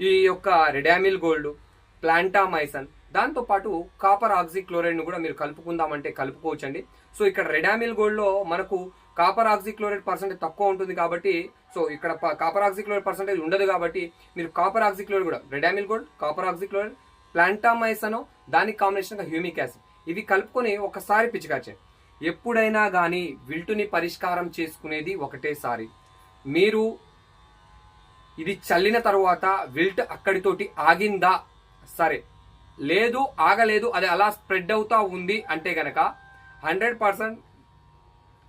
ఈ యొక్క Ridomil gold ప్లాంటామైసన్ దాంతో పాటు కాపర్ ఆక్సిక్లోరైడ్ను కూడా మీరు కలుపుకుందామంటే కలుపుకోవచ్చండి. సో ఇక్కడ రెడామిల్ గోల్డ్లో మనకు కాపర్ ఆక్సిక్లోరైడ్ పర్సెంటేజ్ తక్కువ ఉంటుంది కాబట్టి సో ఇక్కడ కాపర్ ఆక్సిక్లోరైడ్ పర్సెంటేజ్ ఉండదు కాబట్టి మీరు కాపర్ ఆక్సిక్లోరైడ్ కూడా రెడామిల్ గోల్డ్ కాపర్ ఆక్సిక్లోరైడ్ ప్లాంటామైసను దానికి కాంబినేషన్ హ్యూమిక్ యాసిడ్. ఇవి కలుపుకొని ఒకసారి పిచికాచండి ఎప్పుడైనా కానీ విల్టుని పరిష్కారం చేసుకునేది ఒకటేసారి. మీరు ఇది చల్లిన తరువాత విల్ట్ అక్కడితోటి ఆగిందా? సరే. లేదు ఆగలేదు అది అలా స్ప్రెడ్ అవుతా ఉంది అంటే గనక హండ్రెడ్ పర్సెంట్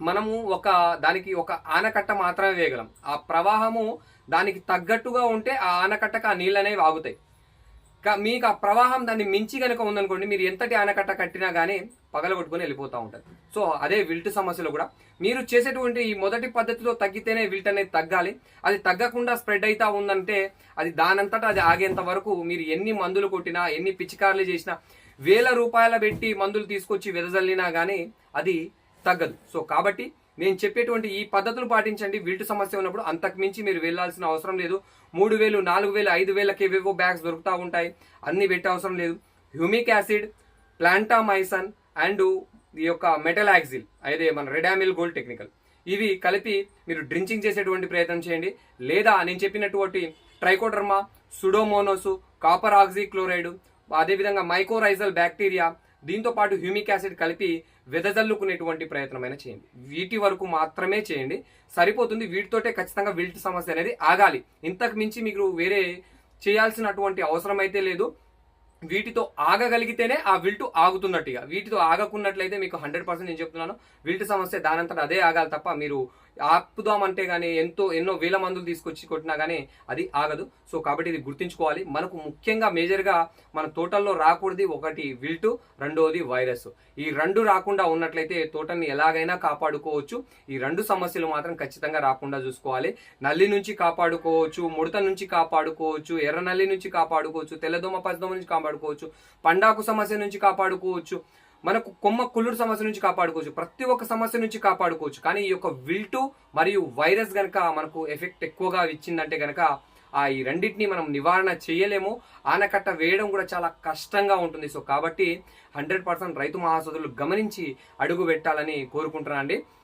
మనము ఒక దానికి ఒక ఆనకట్ట మాత్రమే వేయగలం. ఆ ప్రవాహము దానికి తగ్గట్టుగా ఉంటే ఆ ఆనకట్టకు ఆ నీళ్ళు అనేవి ఆగుతాయి. మీకు ఆ ప్రవాహం దాన్ని మించి కనుక ఉందనుకోండి మీరు ఎంతటి ఆనకట్ట కట్టినా కానీ పగలగొట్టుకుని వెళ్ళిపోతూ ఉంటుంది. సో అదే విల్ట్ సమస్యలో కూడా. మీరు చేసేటువంటి ఈ మొదటి పద్ధతిలో తగ్గితేనే విల్ట్ అనేది తగ్గాలి. అది తగ్గకుండా స్ప్రెడ్ అవుతా ఉందంటే అది దానంతటా అది ఆగేంత వరకు మీరు ఎన్ని మందులు కొట్టినా ఎన్ని పిచికార్లు చేసినా వేల రూపాయల పెట్టి మందులు తీసుకొచ్చి వెదజల్లినా కానీ అది తగ్గదు. సో కాబట్టి నేను చెప్పేటువంటి ఈ పద్ధతులు పాటించండి. వీటి సమస్య ఉన్నప్పుడు అంతకు మించి మీరు వెళ్ళాల్సిన అవసరం లేదు. మూడు వేలు నాలుగు వేలు ఐదు వేలకి ఏవేవో బ్యాగ్స్ దొరుకుతూ ఉంటాయి. అన్ని పెట్టే అవసరం లేదు. హ్యూమిక్ యాసిడ్ ప్లాంటామైసన్ అండ్ ఈ యొక్క మెటలాక్సిల్ అయితే మన రెడామిల్ గోల్డ్ టెక్నికల్. ఇవి కలిపి మీరు డ్రింకింగ్ చేసేటువంటి ప్రయత్నం చేయండి. లేదా నేను చెప్పినటువంటి trichoderma pseudomonas copper oxy chloride అదేవిధంగా మైకోరైజల్ బ్యాక్టీరియా దీంతో పాటు హ్యూమిక్ యాసిడ్ కలిపి వెదజల్లుకునేటువంటి ప్రయత్నమైన చేయండి. వీటి వరకు మాత్రమే చేయండి. సరిపోతుంది. వీటితోటే ఖచ్చితంగా విల్ట్ సమస్య అనేది ఆగాలి. ఇంతకు మించి మీకు వేరే చేయాల్సినటువంటి అవసరం అయితే లేదు. వీటితో ఆగగలిగితేనే ఆ విల్టు ఆగుతున్నట్టుగా. వీటితో ఆగకున్నట్లయితే మీకు హండ్రెడ్ పర్సెంట్ నేను చెప్తున్నాను. విల్ట్ సమస్య దానంతట అదే ఆగాలి తప్ప మీరు ఆపుదామంటే కానీ ఎంతో ఎన్నో వేల మందులు తీసుకొచ్చి కొట్టినా కానీ అది ఆగదు. సో కాబట్టి ఇది గుర్తుంచుకోవాలి. మనకు ముఖ్యంగా మేజర్గా మన తోటల్లో రాకూడదు ఒకటి విల్టు రెండోది వైరస్. ఈ రెండు రాకుండా ఉన్నట్లయితే తోటని ఎలాగైనా కాపాడుకోవచ్చు. ఈ రెండు సమస్యలు మాత్రం ఖచ్చితంగా రాకుండా చూసుకోవాలి. నల్లి నుంచి కాపాడుకోవచ్చు ముడత నుంచి కాపాడుకోవచ్చు ఎర్ర నల్లి నుంచి కాపాడుకోవచ్చు తెల్లదోమ పచ్చదోమ నుంచి కాపాడుకోవచ్చు పండాకు సమస్య నుంచి కాపాడుకోవచ్చు. మనకు కొమ్మ కుళ్ళుడు సమస్య నుంచి కాపాడుకోవచ్చు. ప్రతి ఒక్క సమస్య నుంచి కాపాడుకోవచ్చు. కానీ ఈ యొక్క విల్టు మరియు వైరస్ గనక మనకు ఎఫెక్ట్ ఎక్కువగా ఇచ్చిందంటే గనక ఆ ఈ రెండింటిని మనం నివారణ చేయలేము. ఆనకట్ట వేయడం కూడా చాలా కష్టంగా ఉంటుంది. సో కాబట్టి హండ్రెడ్ పర్సెంట్ రైతు మహాసోదరులు గమనించి అడుగు పెట్టాలని కోరుకుంటున్నానండి